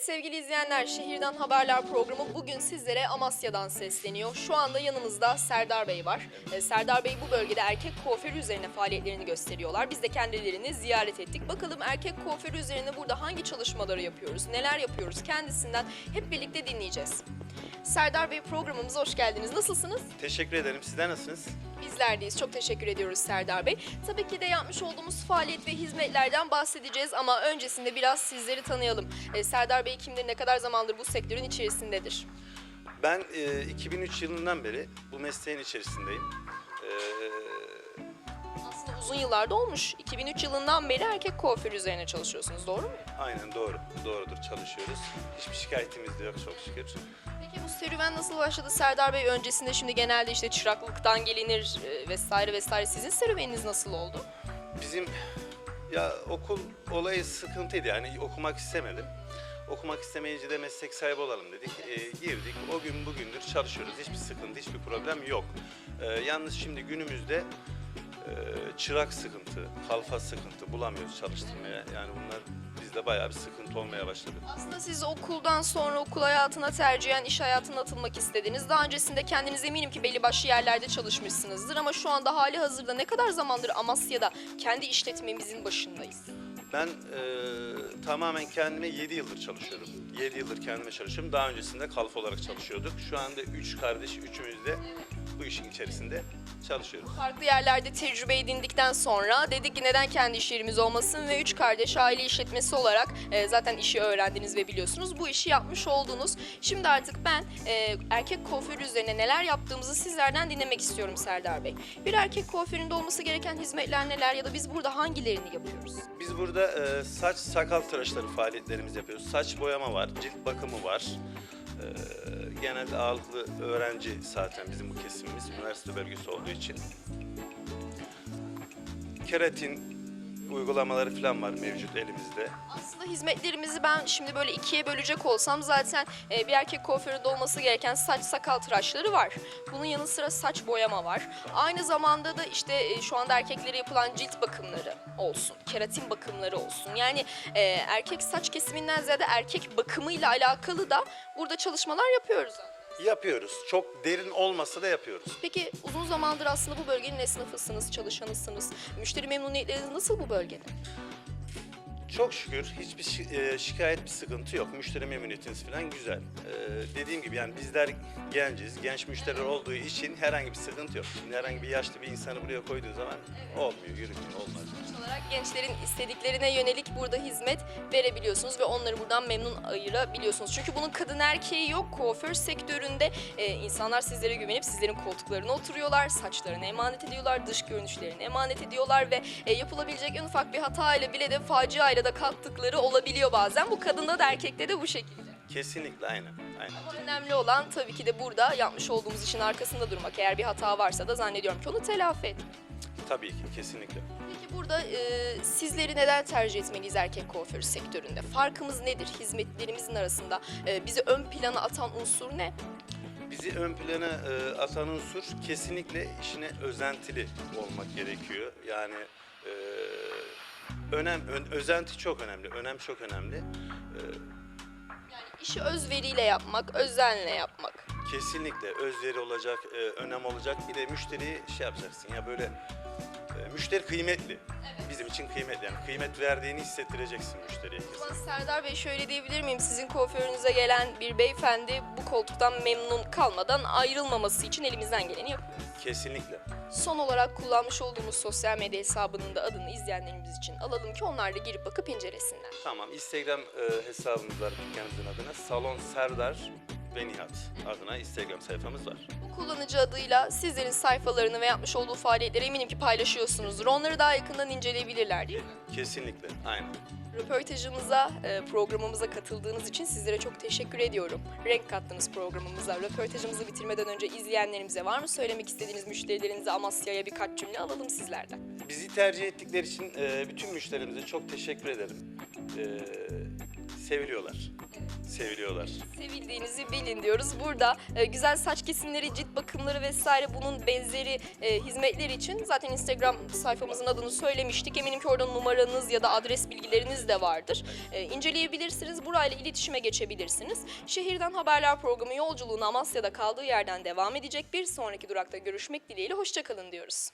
Evet sevgili izleyenler, Şehirden Haberler programı bugün sizlere Amasya'dan sesleniyor. Şu anda yanımızda Serdar Bey var. Ee, Serdar Bey bu bölgede erkek kuaförü üzerine faaliyetlerini gösteriyorlar. Biz de kendilerini ziyaret ettik. Bakalım erkek kuaförü üzerine burada hangi çalışmaları yapıyoruz, neler yapıyoruz kendisinden hep birlikte dinleyeceğiz. Serdar Bey programımıza hoş geldiniz. Nasılsınız? Teşekkür ederim. Sizler nasılsınız? Bizlerdeyiz. Çok teşekkür ediyoruz Serdar Bey. Tabii ki de yapmış olduğumuz faaliyet ve hizmetlerden bahsedeceğiz ama öncesinde biraz sizleri tanıyalım. Ee, Serdar Bey kimdir, ne kadar zamandır bu sektörün içerisindedir? Ben e, 2003 yılından beri bu mesleğin içerisindeyim. E, uzun yıllarda olmuş. 2003 yılından beri erkek kuaförü üzerine çalışıyorsunuz, doğru mu? aynen doğru. Doğrudur. Çalışıyoruz. Hiçbir şikayetimiz de yok çok şükür. Peki bu serüven nasıl başladı Serdar Bey? Öncesinde şimdi genelde işte çıraklıktan gelinir e, vesaire vesaire. Sizin serüveniniz nasıl oldu? Bizim ya okul olayı sıkıntıydı yani okumak istemedim. Okumak istemeyince de meslek sahibi olalım dedik. E, girdik. O gün bugündür çalışıyoruz. Hiçbir sıkıntı, hiçbir problem yok. E, yalnız şimdi günümüzde çırak sıkıntı, kalfa sıkıntı bulamıyoruz çalıştırmaya. Yani bunlar bizde bayağı bir sıkıntı olmaya başladı. Aslında siz okuldan sonra okul hayatına tercihen iş hayatına atılmak istediniz. Daha öncesinde kendiniz eminim ki belli başlı yerlerde çalışmışsınızdır ama şu anda hali hazırda ne kadar zamandır Amasya'da kendi işletmemizin başındayız? Ben e, tamamen kendime 7 yıldır çalışıyorum. 7 yıldır kendime çalışıyorum. Daha öncesinde kalfa olarak çalışıyorduk. Şu anda 3 kardeş, üçümüz de bu işin içerisinde çalışıyoruz. Farklı yerlerde tecrübe edindikten sonra dedik ki neden kendi iş yerimiz olmasın ve üç kardeş aile işletmesi olarak e, zaten işi öğrendiniz ve biliyorsunuz bu işi yapmış oldunuz. Şimdi artık ben e, erkek kuaförü üzerine neler yaptığımızı sizlerden dinlemek istiyorum Serdar Bey. Bir erkek kuaföründe olması gereken hizmetler neler ya da biz burada hangilerini yapıyoruz? Biz burada e, saç sakal tıraşları faaliyetlerimizi yapıyoruz. Saç boyama var, cilt bakımı var. E, genelde ağırlıklı öğrenci zaten bizim bu kesimimiz, üniversite bölgesi olduğu için. Keratin uygulamaları falan var mevcut elimizde. Aslında hizmetlerimizi ben şimdi böyle ikiye bölecek olsam zaten e, bir erkek kuaföründe olması gereken saç sakal tıraşları var. Bunun yanı sıra saç boyama var. Aynı zamanda da işte e, şu anda erkeklere yapılan cilt bakımları olsun, keratin bakımları olsun. Yani e, erkek saç kesiminden ziyade erkek bakımıyla alakalı da burada çalışmalar yapıyoruz. Yapıyoruz. Çok derin olmasa da yapıyoruz. Peki uzun zamandır aslında bu bölgenin esnafısınız, çalışanısınız. Müşteri memnuniyetleriniz nasıl bu bölgede? Çok şükür hiçbir şi- e, şikayet bir sıkıntı yok. Müşteri memnuniyetiniz falan güzel. E, dediğim gibi yani bizler genciz. Genç müşteriler olduğu için herhangi bir sıkıntı yok. Şimdi herhangi bir yaşlı bir insanı buraya koyduğun zaman olmuyor, yürütmüyor, olmaz. Sonuç olarak gençlerin istediklerine yönelik burada hizmet verebiliyorsunuz ve onları buradan memnun ayırabiliyorsunuz. Çünkü bunun kadın erkeği yok. Kuaför sektöründe e, insanlar sizlere güvenip sizlerin koltuklarına oturuyorlar, saçlarını emanet ediyorlar, dış görünüşlerini emanet ediyorlar ve e, yapılabilecek en ufak bir hatayla bile de faciayla da kalktıkları olabiliyor bazen. Bu kadında da erkekte de bu şekilde. Kesinlikle aynen. aynen. Ama önemli olan tabii ki de burada yapmış olduğumuz işin arkasında durmak. Eğer bir hata varsa da zannediyorum ki onu telafi etmek. Tabii ki kesinlikle. Peki burada e, sizleri neden tercih etmeliyiz erkek kuaförü sektöründe? Farkımız nedir hizmetlerimizin arasında? E, bizi ön plana atan unsur ne? Bizi ön plana e, atan unsur kesinlikle işine özentili olmak gerekiyor. Yani e, önem, ön- özenti çok önemli, önem çok önemli. E, Yani işi özveriyle yapmak, özenle yapmak. Kesinlikle özveri olacak, e, önem olacak. Bir de müşteriyi şey yapacaksın ya böyle e, müşteri kıymetli. Bizim için kıymetli. Yani kıymet verdiğini hissettireceksin müşteriye. Zaman Serdar Bey şöyle diyebilir miyim? Sizin kuaförünüze gelen bir beyefendi bu koltuktan memnun kalmadan ayrılmaması için elimizden geleni yapıyoruz. Kesinlikle. Son olarak kullanmış olduğumuz sosyal medya hesabının da adını izleyenlerimiz için alalım ki onlar da girip bakıp incelesinler. Tamam. Instagram e, hesabımız var dükkanımızın adına. Salon Serdar ve Nihat adına Instagram sayfamız var. Bu kullanıcı adıyla sizlerin sayfalarını ve yapmış olduğu faaliyetleri eminim ki paylaşıyorsunuzdur. Onları daha yakından inceleyebilirler değil mi? Kesinlikle. Aynen. Röportajımıza, e, programımıza katıldığınız için sizlere çok teşekkür ediyorum. Renk kattınız programımıza. Röportajımızı bitirmeden önce izleyenlerimize var mı söylemek istediğiniz müşterilerinize Amasya'ya birkaç cümle alalım sizlerden. Bizi tercih ettikleri için e, bütün müşterimize çok teşekkür ederim. E, seviliyorlar. Seviliyorlar. Sevildiğinizi bilin diyoruz. Burada e, güzel saç kesimleri, cilt bakımları vesaire bunun benzeri e, hizmetler için zaten Instagram sayfamızın adını söylemiştik. Eminim ki orada numaranız ya da adres bilgileriniz de vardır. E, inceleyebilirsiniz. Burayla iletişime geçebilirsiniz. Şehirden Haberler programı yolculuğuna Amasya'da kaldığı yerden devam edecek. Bir sonraki durakta görüşmek dileğiyle. Hoşçakalın diyoruz.